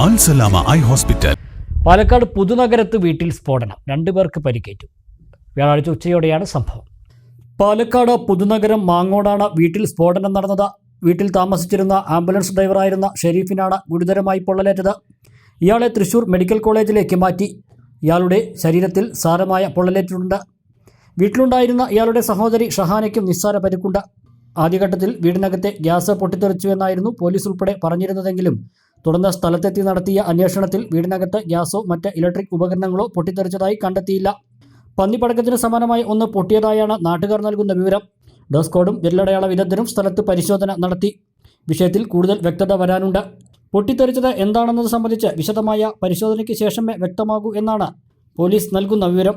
ആൻസലാമ ഐ ഹോസ്പിറ്റൽ. പാലക്കാട് പുതുനഗരത്ത് വീട്ടിൽ സ്ഫോടനം. രണ്ടുപേർക്ക് പരിക്കേറ്റു. വ്യാഴാഴ്ച ഉച്ചയോടെയാണ് സംഭവം. പാലക്കാട് പുതുനഗരം മാങ്ങോടാണ് വീട്ടിൽ സ്ഫോടനം നടന്നത്. വീട്ടിൽ താമസിച്ചിരുന്ന ആംബുലൻസ് ഡ്രൈവറായിരുന്ന ഷെരീഫിനാണ് ഗുരുതരമായി പൊള്ളലേറ്റത്. ഇയാളെ തൃശൂർ മെഡിക്കൽ കോളേജിലേക്ക് മാറ്റി. ഇയാളുടെ ശരീരത്തിൽ സാരമായ പൊള്ളലേറ്റിട്ടുണ്ട്. വീട്ടിലുണ്ടായിരുന്ന ഇയാളുടെ സഹോദരി ഷഹാനയ്ക്കും നിസ്സാര പരിക്കുണ്ട്. ആദ്യഘട്ടത്തിൽ വീടിനകത്തെ ഗ്യാസ് പൊട്ടിത്തെറിച്ചുവെന്നായിരുന്നു പോലീസ് ഉൾപ്പെടെ പറഞ്ഞിരുന്നതെങ്കിലും തുടർന്ന് സ്ഥലത്തെത്തി നടത്തിയ അന്വേഷണത്തിൽ വീടിനകത്ത് ഗ്യാസോ മറ്റ് ഇലക്ട്രിക് ഉപകരണങ്ങളോ പൊട്ടിത്തെറിച്ചതായി കണ്ടെത്തിയില്ല. പന്നിപ്പടക്കത്തിന് സമാനമായി ഒന്ന് പൊട്ടിയതായാണ് നാട്ടുകാർ നൽകുന്ന വിവരം. ഡോസ്കോഡും വിരലടയാള വിദഗ്ധരും സ്ഥലത്ത് പരിശോധന നടത്തി. വിഷയത്തിൽ കൂടുതൽ വ്യക്തത വരാനുണ്ട്. പൊട്ടിത്തെറിച്ചത് എന്താണെന്നത് സംബന്ധിച്ച് വിശദമായ പരിശോധനയ്ക്ക് ശേഷമേ വ്യക്തമാകൂ എന്നാണ് പോലീസ് നൽകുന്ന വിവരം.